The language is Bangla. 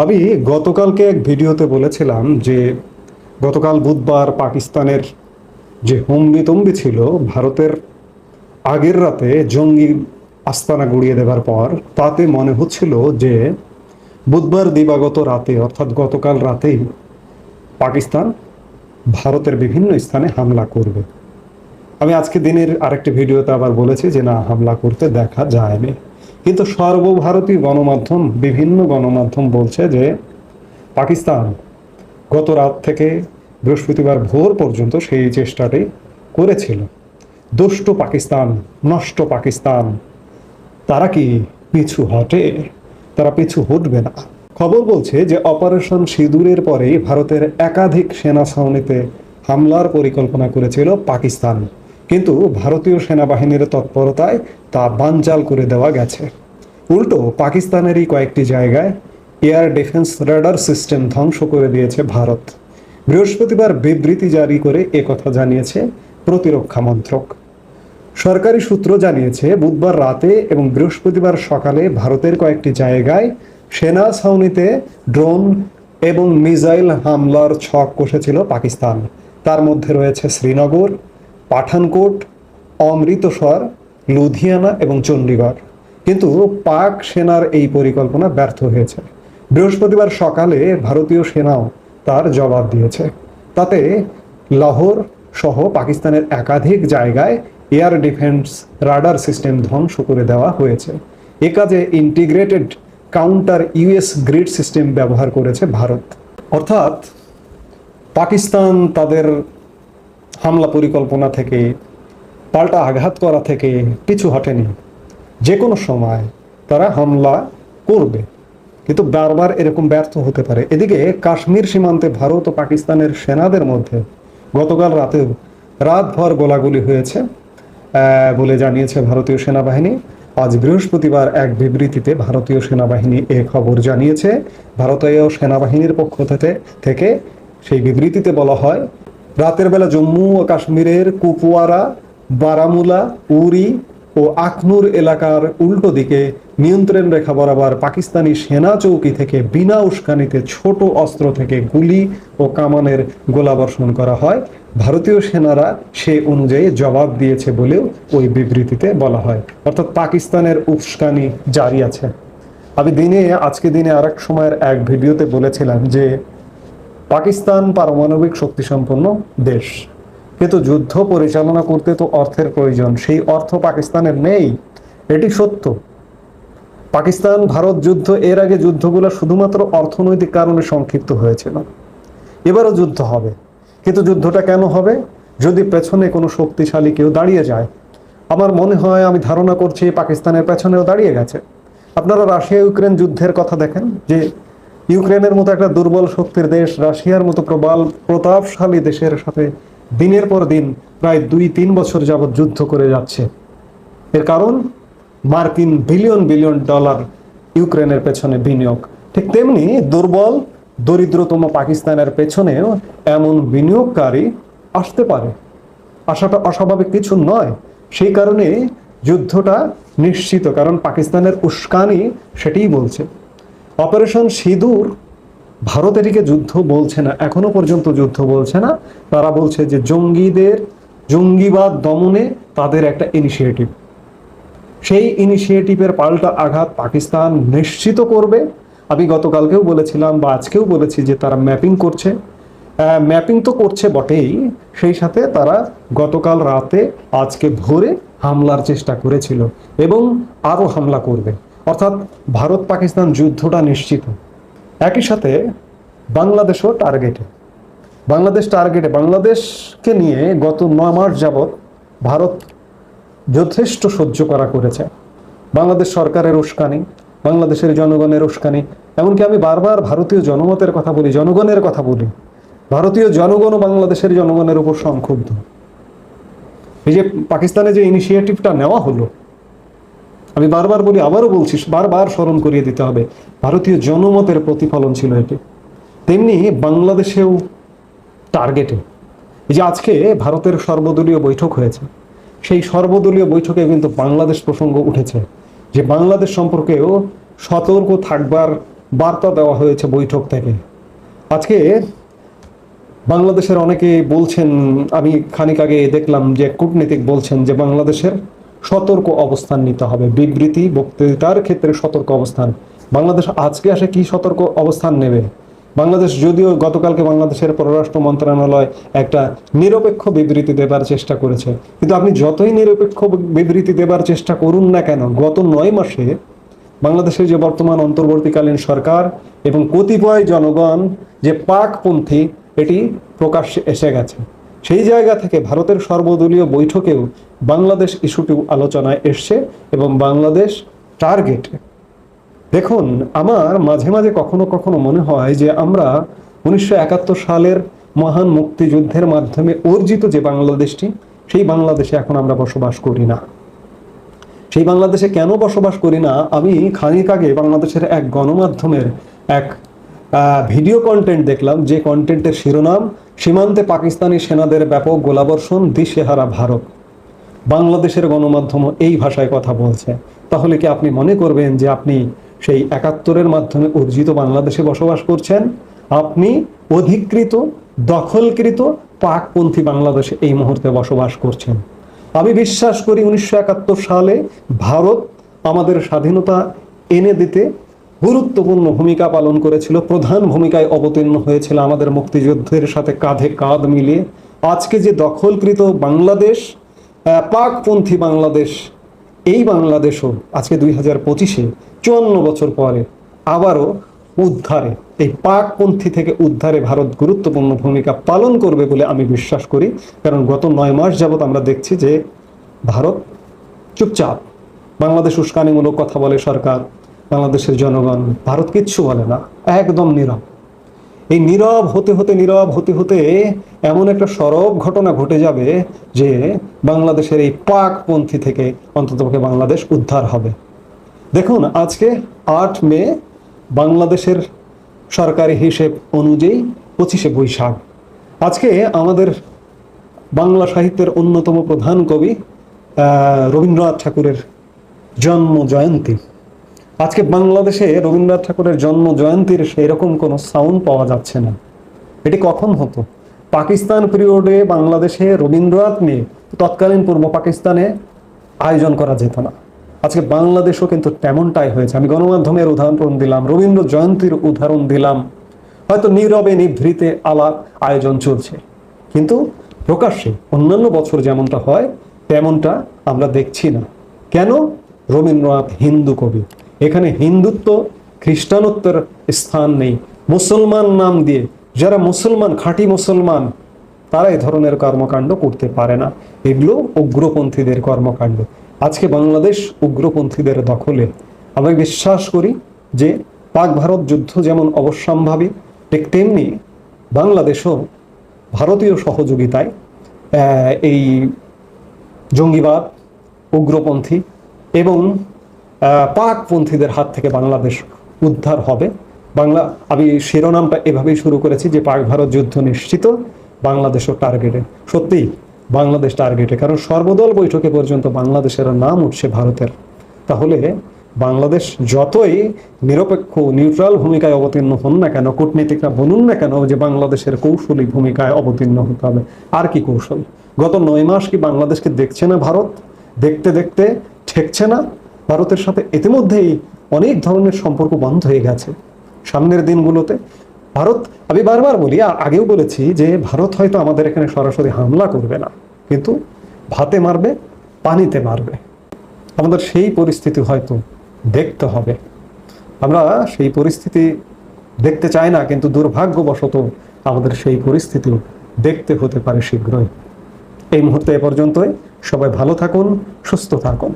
আমি গতকালকে এক ভিডিওতে বলেছিলাম যে গতকাল বুধবার পাকিস্তানের যে হম্বিতম্বি ছিল, ভারতের আগের রাতে জঙ্গি আস্তানা গুড়িয়ে দেবার পর তাতে মনে হচ্ছিল যে বুধবার দিবাগত রাতে, অর্থাৎ গতকাল রাতেই পাকিস্তান ভারতের বিভিন্ন স্থানে হামলা করবে। আমি আজকে দিনের আরেকটি ভিডিওতে আবার বলেছি যে না, হামলা করতে দেখা যায়নি। কিন্তু সর্বভারতীয় গণমাধ্যম, বিভিন্ন গণমাধ্যম বলছে যে পাকিস্তান গত রাত থেকে বৃহস্পতিবার ভোর পর্যন্ত সেই চেষ্টাটি করেছিল। দুষ্ট পাকিস্তান, নষ্ট পাকিস্তান, তারা কি পিছু হটে? তারা পিছু হটবে না। খবর বলছে যে অপারেশন সিঁদুরের পরেই ভারতের একাধিক সেনা ছাউনিতে হামলার পরিকল্পনা করেছিল পাকিস্তান। কিন্তু ভারতীয় সেনাবাহিনীর তৎপরতায় তা বানচাল করে দেওয়া গেছে। উল্টো, পাকিস্তানেরই কয়েকটি জায়গায় এয়ার ডিফেন্স রাডার সিস্টেম ধ্বংস করে দিয়েছে ভারত। বৃহস্পতিবার বিবৃতি জারি করে একথা জানিয়েছে প্রতিরক্ষা মন্ত্রক। সরকারি সূত্র জানিয়েছে, বুধবার রাতে এবং বৃহস্পতিবার সকালে ভারতের কয়েকটি জায়গায় সেনা ছাউনিতে ড্রোন এবং মিসাইল হামলার ছক কষেছিল পাকিস্তান। তার মধ্যে রয়েছে শ্রীনগর পাঠানকোট, অমৃতসর, লুধিয়ানা এবং চণ্ডীগড় কিন্তু পাক সেনার এই পরিকল্পনা ব্যর্থ হয়েছে। বৃহস্পতিবার সকালে ভারতীয় সেনাও তার জবাব দিয়েছে। তাতে লাহোর সহ পাকিস্তানের একাধিক জায়গায় এয়ার ডিফেন্স রাডার সিস্টেম ধ্বংস করে দেওয়া হয়েছে। এ কাজে integrated counter U S grid system ব্যবহার করেছে ভারত। অর্থাৎ পাকিস্তান তাদের হামলা পরিকল্পনা থেকে, পাল্টা আঘাত করা থেকে পিছু হটেনি। যে কোনো সময় তারা হামলা করবে। কিন্তু বারবার এরকম ব্যর্থ হতে পারে। এদিকে কাশ্মীর সীমান্তে ভারত ও পাকিস্তানের সেনাদের মধ্যে গতকাল রাতেও রাতভর গোলাগুলি হয়েছে বলে জানিয়েছে ভারতীয় সেনাবাহিনী। আজ বৃহস্পতিবার এক বিবৃতিতে ভারতীয় সেনাবাহিনী এ খবর জানিয়েছে। ভারতীয় সেনাবাহিনীর পক্ষ থেকে থেকে সেই বিবৃতিতে বলা হয় রাতের বেলা জম্মু ও কাশ্মীরের কুপওয়ারা, বারামুলা, উরি ও আখনুর এলাকার উল্টো দিকে নিয়ন্ত্রণ রেখা বরাবর পাকিস্তানি সেনা চৌকি থেকে বিনা উস্কানিতে ছোট অস্ত্র থেকে গুলি ও কামানের গোলাবর্ষণ করা হয়। ভারতীয় সেনারা সে অনুযায়ী জবাব দিয়েছে বলেও ওই বিবৃতিতে বলা হয়। অর্থাৎ পাকিস্তানের উস্কানি জারি আছে। আমি দিনে, আজকে দিনে আরেক সময়ের এক ভিডিওতে বলেছিলাম যে পাকিস্তান পারমাণবিক শক্তিসম্পন্ন দেশ। কিন্তু যুদ্ধ পরিচালনা করতে তো অর্থের প্রয়োজন, সেই অর্থ পাকিস্তানের নেই, এটি সত্য। পাকিস্তান ভারত যুদ্ধ এর আগে যুদ্ধগুলো শুধুমাত্র অর্থনৈতিক কারণে সংক্ষিপ্ত হয়েছিল। এবারও যুদ্ধ হবে। কিন্তু যুদ্ধটা কেন হবে? যদি পেছনে কোনো শক্তিশালী কেউ দাঁড়িয়ে যায়, আমার মনে হয় আমি ধারণা করছি পাকিস্তানের পেছনেও দাঁড়িয়ে গেছে। আপনারা রাশিয়া ইউক্রেন যুদ্ধের কথা দেখেন যে ইউক্রেনের মতো একটা দুর্বল শক্তির দেশ, রাশিয়ার মতো প্রবল, প্রতাপশালী দেশের সাথে দিনের পর দিন প্রায় দুই, তিন বছর যাবৎ যুদ্ধ করে যাচ্ছে। এর কারণ, মার্কিন বিলিয়ন বিলিয়ন ডলার ইউক্রেনের পেছনে বিনিয়োগ। ঠিক তেমনি দুর্বল, দরিদ্রতম পাকিস্তানের পেছনেও এমন বিনিয়োগকারী আসতে পারে। আসাটা অস্বাভাবিক কিছু নয়। সেই কারণে যুদ্ধটা নিশ্চিত, কারণ পাকিস্তানের উস্কানি সেটাই বলছে। অপারেশন সিঁদুর ভারত এটিকে যুদ্ধ বলছে না, এখনও পর্যন্ত যুদ্ধ বলছে না। তারা বলছে যে জঙ্গিদের, জঙ্গিবাদ দমনে তাদের একটা ইনিশিয়েটিভ সেই ইনিশিয়েটিভের পাল্টা আঘাত পাকিস্তান নিশ্চিত করবে। আমি গতকালকেও বলেছিলাম বা আজকেও বলেছি যে তারা ম্যাপিং করছে। ম্যাপিং তো করছে বটেই, সেই সাথে তারা গতকাল রাতে আজকে ভোরে হামলার চেষ্টা করেছিল এবং আরও হামলা করবে। অর্থাৎ ভারত পাকিস্তান যুদ্ধটা নিশ্চিত। একই সাথে বাংলাদেশও টার্গেটে বাংলাদেশ টার্গেটে বাংলাদেশকে নিয়ে গত নয় মাস যাবৎ ভারত যথেষ্ট সহ্য করা করেছে। বাংলাদেশ সরকারের উস্কানি, বাংলাদেশের জনগণের উস্কানি, এমনকি আমি বারবার ভারতীয় জনমতের কথা বলি, জনগণের কথা বলি। ভারতীয় জনগণ ও বাংলাদেশের জনগণের উপর সংক্ষুব্ধ। এই যে পাকিস্তানে যে ইনিশিয়েটিভটা নেওয়া হলো আমি বারবার বলি, আবারও বলছি, বারবার স্মরণ করিয়ে দিতে হবে। ভারতীয় জনমতের প্রতিফলন ছিল এটি। তেমনি বাংলাদেশেও টার্গেটে যে আজকে ভারতের সর্বদলীয় বৈঠক হয়েছে, সেই সর্বদলীয় বৈঠকে কিন্তু বাংলাদেশ প্রসঙ্গ উঠেছে যে বাংলাদেশ সম্পর্কেও সতর্ক থাকবার বার্তা দেওয়া হয়েছে বৈঠক থেকে। আজকে বাংলাদেশের অনেকে বলছেন, আমি খানিক আগে দেখলাম যে কূটনীতিক বলছেন যে বাংলাদেশের সতর্ক অবস্থান নিতে হবে। বিবৃতি বক্তৃতার ক্ষেত্রে সতর্ক অবস্থান। বাংলাদেশ আজকে আসে কি সতর্ক অবস্থান নেবে? বাংলাদেশ যদিও গতকালকে বাংলাদেশের পররাষ্ট্র মন্ত্রণালয় একটা নিরপেক্ষ বিবৃতি দেবার চেষ্টা করেছে, কিন্তু আপনি যতই নিরপেক্ষ বিবৃতি দেবার চেষ্টা করুন না কেন, গত নয় মাসে বাংলাদেশের যে বর্তমান অন্তর্বর্তীকালীন সরকার এবং কতিপয় জনগণ যে পাকপন্থী, এটি প্রকাশ্যে এসে গেছে। সেই জায়গা থেকে ভারতের সর্বদলীয় বৈঠকেও বাংলাদেশ ইস্যুটি আলোচনায় এসছে এবং বাংলাদেশ টার্গেটে দেখুন, আমার মাঝে মাঝে কখনো কখনো মনে হয় যে আমরা উনিশশো একাত্তর সালের মহান মুক্তিযুদ্ধের মাধ্যমে অর্জিত যে বাংলাদেশটি, সেই বাংলাদেশে এখন আমরা বসবাস করি না। সেই বাংলাদেশে কেন বসবাস করি না? আমি খানিক আগে বাংলাদেশের এক গণমাধ্যমের এক ভিডিও কন্টেন্ট দেখলাম, যে কন্টেন্টের শিরোনাম, সীমান্তে পাকিস্তানি সেনাদের ব্যাপক গোলাবর্ষণ, দিশেহারা ভারত। বাংলাদেশের গণমাধ্যম এই ভাষায় কথা বলছে। তাহলে কি আপনি মনে করবেন যে আপনি সেই একাত্তরের মাধ্যমে অর্জিত বাংলাদেশে বসবাস করছেন? আপনি অধিকৃত, দখলকৃত পাকপন্থী বাংলাদেশে এই মুহূর্তে বসবাস করছেন। আমি বিশ্বাস করি উনিশশো একাত্তর সালে ভারত আমাদের স্বাধীনতা এনে দিতে গুরুত্বপূর্ণ ভূমিকা পালন করেছিল, প্রধান ভূমিকায় অবতীর্ণ হয়েছিল আমাদের মুক্তিযুদ্ধের সাথে কাঁধে কাঁধ মিলিয়ে। আজকে যে দখলকৃত বাংলাদেশ পাকপন্থী বাংলাদেশ, এই বাংলাদেশও আজকে দুই হাজার পঁচিশে, চুয়ান্ন বছর পরে আবারও উদ্ধারে, এই পাকপন্থী থেকে উদ্ধারে ভারত গুরুত্বপূর্ণ ভূমিকা পালন করবে বলে আমি বিশ্বাস করি। কারণ গত নয় মাস যাবৎ আমরা দেখছি যে ভারত চুপচাপ, বাংলাদেশ উস্কানিমূলক কথা বলে সরকার বাংলাদেশের জনগণ ভারত কিচ্ছু বলে না, একদম নীরব। এই নীরব হতে হতে, নীরব হতে হতে এমন একটা সরব ঘটনা ঘটে যাবে যে বাংলাদেশের এই পাকপন্থী থেকে অন্ততপক্ষে বাংলাদেশ উদ্ধার হবে। দেখুন, আজকে আট মে বাংলাদেশের সরকারি হিসেব অনুযায়ী পঁচিশে বৈশাখ। আজকে আমাদের বাংলা সাহিত্যের অন্যতম প্রধান কবি রবীন্দ্রনাথ ঠাকুরের জন্ম জয়ন্তী। আজকে বাংলাদেশে রবীন্দ্রনাথ ঠাকুরের জন্ম জয়ন্তীর সেই রকম কোনো সাউন্ড পাওয়া যাচ্ছে না। এটি কখন হতো? পাকিস্তান পিরিয়ডে বাংলাদেশে রবীন্দ্রনাথ নিয়ে তৎকালীন পূর্ব পাকিস্তানে আয়োজন করা যেত না। আজকে বাংলাদেশও কিন্তু তেমনটাই হয়েছে। আমি গণমাধ্যমের উদাহরণ দিলাম, রবীন্দ্র জয়ন্তীর উদাহরণ দিলাম। হয়তো নীরবে নিভৃতে আলাপ আয়োজন চলছে। কিন্তু প্রকাশ্যে অন্যান্য বছর যেমনটা হয়, তেমনটা আমরা দেখছি না। কেন? রবীন্দ্রনাথ হিন্দু কবি। এখানে হিন্দুত্ব, খ্রিস্টানত্বের স্থান নেই। মুসলমান নাম দিয়ে যারা মুসলমান, খাঁটি মুসলমান তারা এই ধরনের কর্মকাণ্ড করতে পারে না। এগুলো উগ্রপন্থীদের কর্মকাণ্ড। আজকে বাংলাদেশ উগ্রপন্থীদের দখলে। আমি বিশ্বাস করি যে পাক ভারত যুদ্ধ যেমন অবশ্যম্ভাবী, ঠিক তেমনি বাংলাদেশও ভারতীয় সহযোগিতায় এই জঙ্গিবাদ, উগ্রপন্থী এবং পাকপন্থীদের হাত থেকে বাংলাদেশ উদ্ধার হবে। বাংলা, আমি শিরোনামটা এভাবেই শুরু করেছি যে পাক ভারত যুদ্ধ নিশ্চিত বাংলাদেশও টার্গেটে। সত্যিই, বাংলাদেশ টার্গেটে, কারণ সর্বদল বৈঠকে পর্যন্ত বাংলাদেশের নাম উঠছে ভারতের। তাহলে বাংলাদেশ যতই নিরপেক্ষ, নিউট্রাল ভূমিকায় অবতীর্ণ হন না কেন, কূটনীতিকরা বলুন না কেন যে বাংলাদেশের কৌশলী ভূমিকায় অবতীর্ণ হতে হবে। আর কি কৌশল? গত নয় মাস কি বাংলাদেশকে দেখছে না ভারত? দেখতে দেখতে ঠেকছে না? ভারতের সাথে ইতিমধ্যেই অনেক ধরনের সম্পর্ক বন্ধ হয়ে গেছে। সামনের দিনগুলোতে ভারত, আমি বারবার বলি আগেও বলেছি যে ভারত হয়তো আমাদের এখানে সরাসরি হামলা করবে না, কিন্তু ভাতে মারবে, পানিতে মারবে। আমাদের সেই পরিস্থিতি হয়তো দেখতে হবে। আমরা সেই পরিস্থিতি দেখতে চাই না, কিন্তু দুর্ভাগ্যবশত আমাদের সেই পরিস্থিতি দেখতে হতে পারে শীঘ্রই। এই মুহূর্তে এ পর্যন্তই। সবাই ভালো থাকুন, সুস্থ থাকুন।